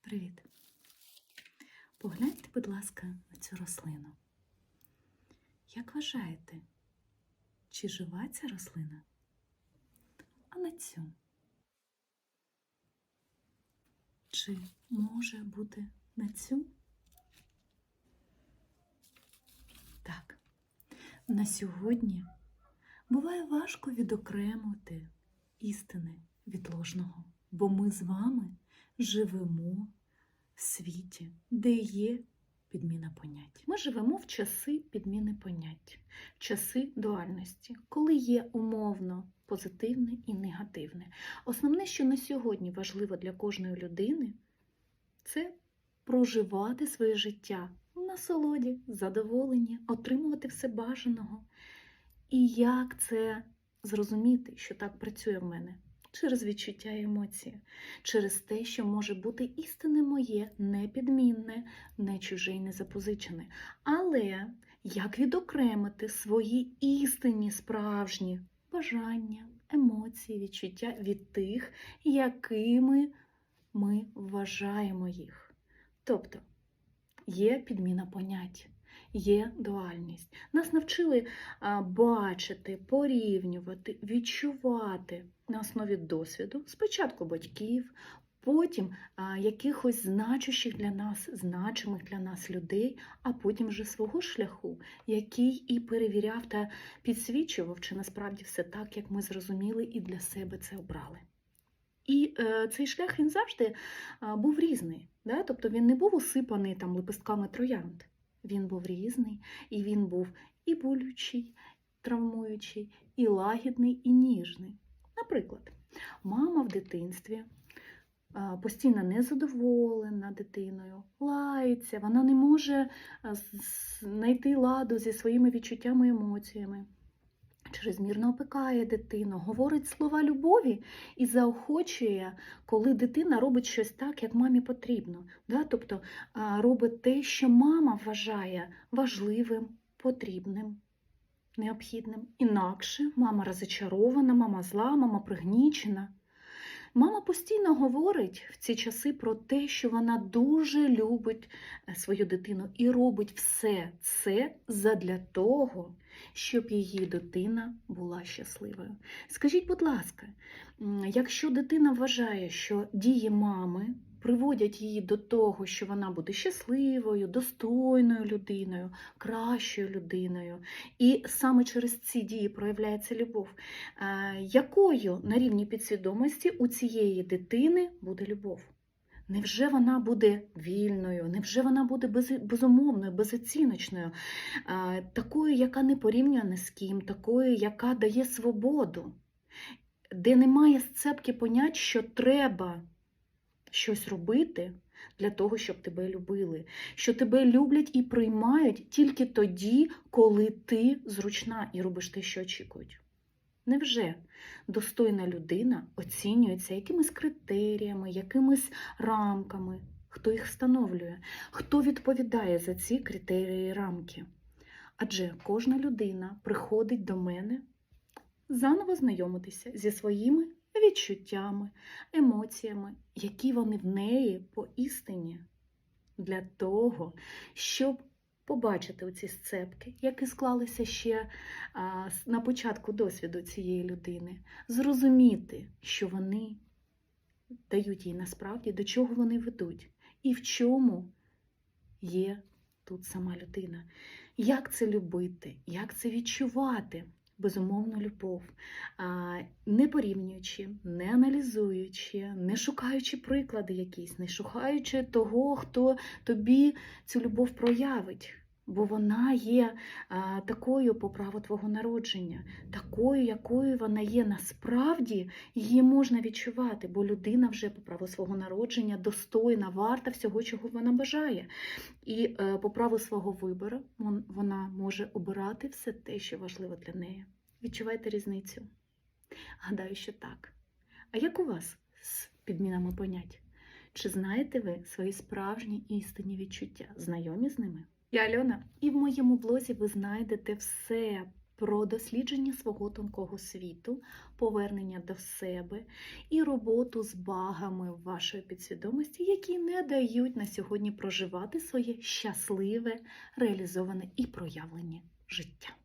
Привіт. Погляньте, будь ласка, на цю рослину. Як вважаєте, чи жива ця рослина? А на цю? Чи може бути на цю? Так, на сьогодні буває важко відокремити істини від ложного, бо ми з вами живемо в світі, де є підміна понять. Ми живемо в часи підміни понять, в часи дуальності, коли є умовно позитивне і негативне. Основне, що на сьогодні важливо для кожної людини, це проживати своє життя в насолоді, задоволенні, отримувати все бажаного. І як це зрозуміти, що так працює в мене? Через відчуття і емоції, через те, що може бути істинне моє, непідмінне, не чуже і не запозичене. Але як відокремити свої істинні справжні бажання, емоції, відчуття від тих, якими ми вважаємо їх? Тобто є підміна понять. Є дуальність. Нас навчили бачити, порівнювати, відчувати на основі досвіду, спочатку батьків, потім якихось значущих для нас, значимих для нас людей, а потім вже свого шляху, який і перевіряв та підсвічував, чи насправді все так, як ми зрозуміли і для себе це обрали. І е, цей шлях він завжди а, був різний. Да? Тобто він не був усипаний там лепестками троянд. Він був різний, і він був і болючий, травмуючий, і лагідний, і ніжний. Наприклад, мама в дитинстві постійно незадоволена дитиною, лається, вона не може знайти ладу зі своїми відчуттями і емоціями. Чрезмірно опікає дитину, говорить слова любові і заохочує, коли дитина робить щось так, як мамі потрібно. Да? Тобто робить те, що мама вважає важливим, потрібним, необхідним. Інакше мама розочарована, мама зла, мама пригнічена. Мама постійно говорить в ці часи про те, що вона дуже любить е, свою дитину і робить все це задля того, щоб її дитина була щасливою. Скажіть, будь ласка, якщо дитина вважає, що дії мами приводять її до того, що вона буде щасливою, достойною людиною, кращою людиною, і саме через ці дії проявляється любов, е, якою на рівні підсвідомості у цієї дитини буде любов? Невже вона буде вільною, невже вона буде без, безумовною, безоціночною, е, такою, яка не порівнює з ким, такою, яка дає свободу, де немає сцепки понять, що треба щось робити для того, щоб тебе любили, що тебе люблять і приймають тільки тоді, коли ти зручна і робиш те, що очікують. Невже достойна людина оцінюється якимись критеріями, якимись рамками? Хто їх встановлює? Хто відповідає за ці критерії і рамки? Адже кожна людина приходить до мене заново знайомитися зі своїми відчуттями, емоціями, які вони в неї по істині, для того, щоб побачити оці сцепки, які склалися ще на початку досвіду цієї людини, зрозуміти, що вони дають їй насправді, до чого вони ведуть, і в чому є тут сама людина. Як це любити, як це відчувати? Безумовну любов, не порівнюючи, не аналізуючи, не шукаючи приклади якісь, не шукаючи того, хто тобі цю любов проявить, бо вона є такою по праву твого народження, такою, якою вона є насправді, її можна відчувати, бо людина вже по праву свого народження достойна, варта всього, чого вона бажає. І е, по праву свого вибору вона може обирати все те, що важливо для неї. Відчуваєте різницю? Гадаю, що так. А як у вас з підмінами понять? Чи знаєте ви свої справжні істинні відчуття? Знайомі з ними? Я Альона, і в моєму блозі ви знайдете все про дослідження свого тонкого світу, повернення до себе і роботу з багами вашої підсвідомості, які не дають на сьогодні проживати своє щасливе, реалізоване і проявлене життя.